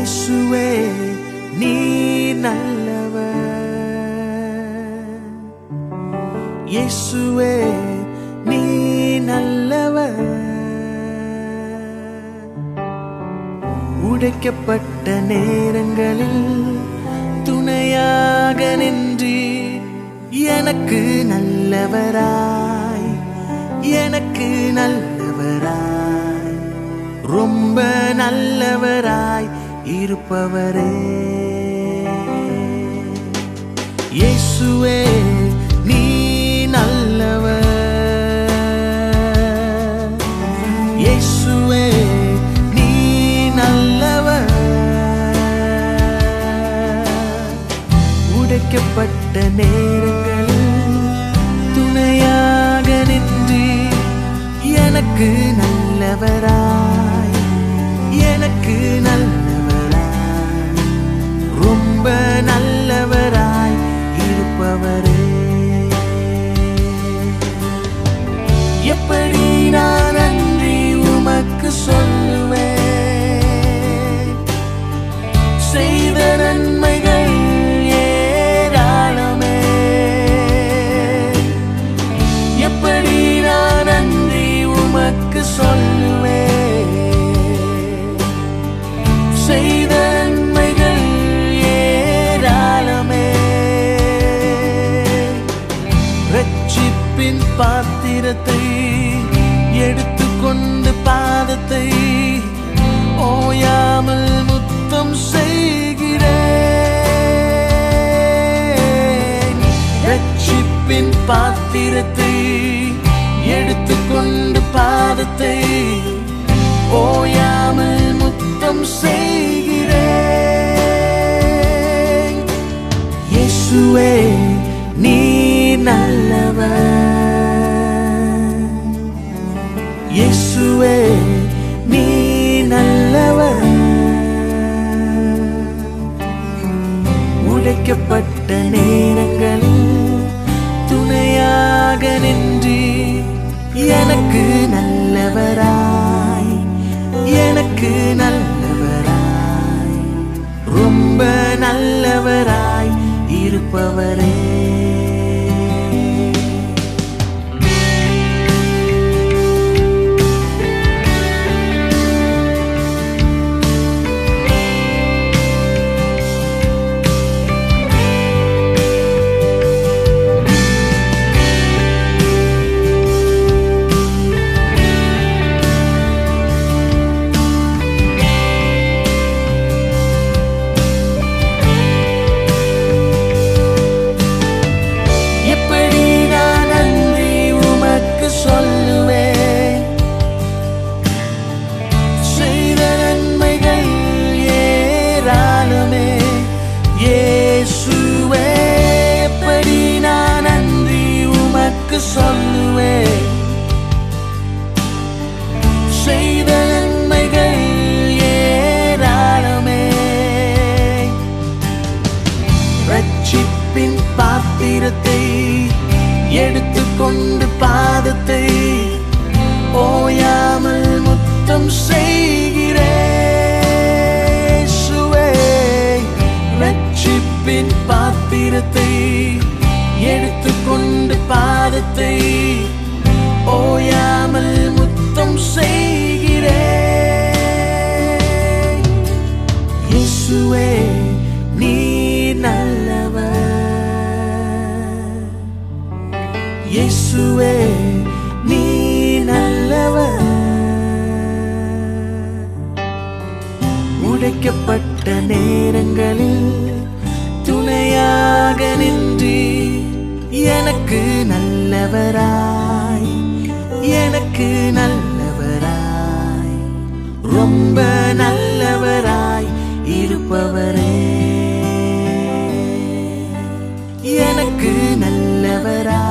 இயேசுவே நீ நல்லவர். இயேசுவே நீ நல்லவர். உடைக்கப்பட்ட நேரங்களில் துணையாக நின்று எனக்கு நல்லவராய் எனக்கு நல்லவராய் ரொம்ப நல்லவராய். இருப்பவரே. இயேசுவே நீ நல்லவர். இயேசுவே நீ நல்லவர். உடைக்கப்பட்ட நேரங்களில் துணையாக நின்று எனக்கு நல்லவரா. எப்படி நான் நன்றி உமக்கு சொல்லுவேன்? செய்த நன்மைகள் ஏராளமே. எப்படி நான் நன்றி உமக்கு சொல்லுவேன்? செய்த நன்மைகள் ஏராளமே. ரட்சிப்பின் பாத்திரத்தை பாத்திரத்தை எடுத்துக்கொண்டு பாதத்தை ஓயாமல் முத்தம் செய்கிறேன். இயேசுவே நீ நல்லவர் இயேசுவே நீ நல்லவர் உடைக்கப்பட்ட எனக்கு நல்லவராய் எனக்கு நல்லவராய். ரொம்ப நல்லவராய் இருப்பவரே. நேரத்தை எடுத்துக்கொண்டு பாதத்தை ஓயாமல் முத்தம் செய்கிறேன் ரட்சிப்பின் பாத்திரத்தை எடுத்துக்கொண்டு பாதத்தை இயேசுவே நீ நல்லவர். உடைக்கப்பட்ட நேரங்களில் துணையாக நின்று எனக்கு நல்லவராய் எனக்கு நல்லவராய். ரொம்ப நல்லவராய் இருப்பவரே. எனக்கு நல்லவராய்.